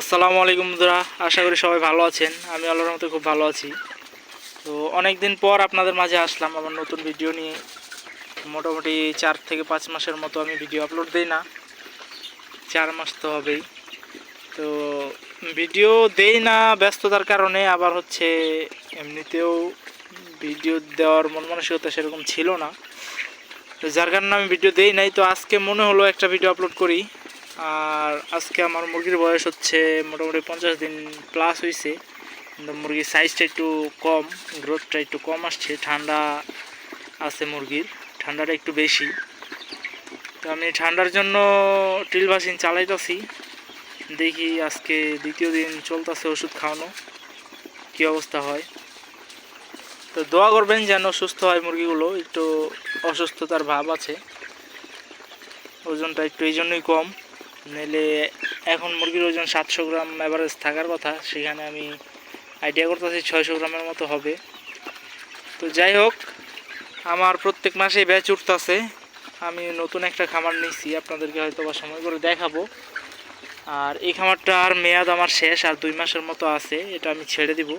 আসসালামু আলাইকুম বন্ধুরা, আশা করি সবাই ভালো আছেন। আমি আল্লাহর মতো খুব ভালো আছি। তো অনেক দিন পর আপনাদের মাঝে আসলাম আমার নতুন ভিডিও নিয়ে। মোটামুটি চার থেকে পাঁচ মাসের মতো আমি ভিডিও আপলোড দিই না। চার মাস তো হবেই। তো ভিডিও দেই না ব্যস্ততার কারণে, আবার হচ্ছে এমনিতেও ভিডিও দেওয়ার মন মানসিকতা সেরকম ছিল না। তো যার কারণে আমি ভিডিও দেই নাই। তো আজকে মনে হলো একটা ভিডিও আপলোড করি। আর আজকে আমার মুরগির বয়স হচ্ছে মোটামুটি পঞ্চাশ দিন প্লাস হয়েছে কিন্তু মুরগির সাইজটা একটু কম গ্রোথটা একটু কম আসছে, ঠান্ডা আছে মুরগির, ঠান্ডাটা একটু বেশি। তো আমি ঠান্ডার জন্য ট্রিল ভাসিন চালাইতেছি, দেখি আজকে দ্বিতীয় দিন চলতেছে ওষুধ খাওয়ানো, কী অবস্থা হয়। তো দোয়া করবেন যেন সুস্থ হয় মুরগিগুলো, একটু অসুস্থতার ভাব আছে। ওজনটা একটু এই জন্যই কম। নইলে এখন মুরগির ওজন সাতশো গ্রাম অ্যাভারেজ থাকার কথা, সেখানে আমি আইডিয়া করতেছি ছয়শো গ্রামের মতো হবে। তো যাই হোক, আমার প্রত্যেক মাসেই ব্যাচ উঠতেছে। আমি নতুন একটা খামার নিয়েছি, আপনাদেরকে হয়তো বা সময় করে দেখাবো। আর এই খামারটার মেয়াদ আমার শেষ, আর দুই মাসের মতো আছে, এটা আমি ছেড়ে দিব।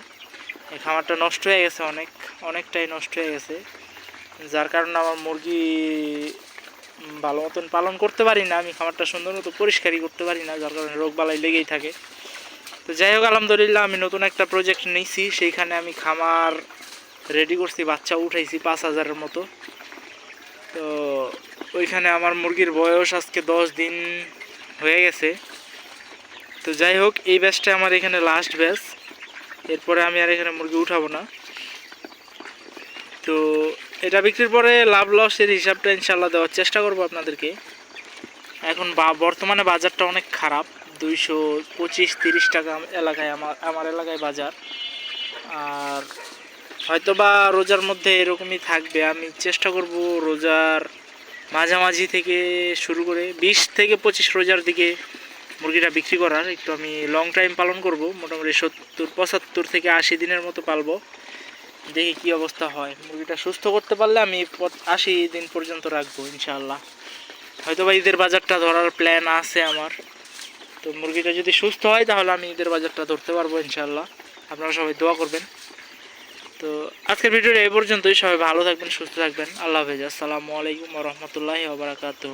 এই খামারটা নষ্ট হয়ে গেছে অনেক, অনেকটাই নষ্ট হয়ে গেছে। যার কারণে আমার মুরগি ভালো মতন পালন করতে পারি না, আমি খামারটা সুন্দর মতো পরিষ্কারই করতে পারি না, যার কারণে রোগ বালাই লেগেই থাকে। তো যাই হোক, আলহামদুলিল্লাহ আমি নতুন একটা প্রজেক্ট নিয়েছি সেইখানে আমি খামার রেডি করছি, বাচ্চা উঠাইছি পাঁচ হাজারের মতো। তো ওইখানে আমার মুরগির বয়স আজকে দশ দিন হয়ে গেছে। তো যাই হোক, এই ব্যাচটা আমার এখানে লাস্ট ব্যাচ এরপরে আমি আর এখানে মুরগি উঠাবো না। তো এটা বিক্রির পরে লাভ লসের হিসাবটা ইনশাল্লাহ দেওয়ার চেষ্টা করব আপনাদেরকে। এখন বা, বর্তমানে বাজারটা অনেক খারাপ। দুইশো পঁচিশ, তিরিশ টাকা এলাকায় আমার আমার এলাকায় বাজার। আর হয়তো বা রোজার মধ্যে এরকমই থাকবে। আমি চেষ্টা করব রোজার মাঝামাঝি থেকে শুরু করে বিশ থেকে পঁচিশ রোজার দিকে মুরগিটা বিক্রি করার। একটু আমি লং টাইম পালন করব। মোটামুটি সত্তর, পঁচাত্তর থেকে আশি দিনের মতো পালবো। দেখি কি অবস্থা হয়। মুরগিটা সুস্থ করতে পারলে আমি আশি দিন পর্যন্ত রাখব ইনশাল্লাহ হয়তো বা ঈদের বাজারটা ধরার প্ল্যান আছে আমার। তো মুরগিটা যদি সুস্থ হয়, তাহলে আমি ঈদের বাজারটা ধরতে পারব ইনশাল্লাহ আপনারা সবাই দোয়া করবেন। তো আজকের ভিডিওটা এই পর্যন্তই। সবাই ভালো থাকবেন, সুস্থ থাকবেন। আল্লাহ হাফেজ। আসসালামু আলাইকুম রহমতুল্লাহি ওবরাকাতুহ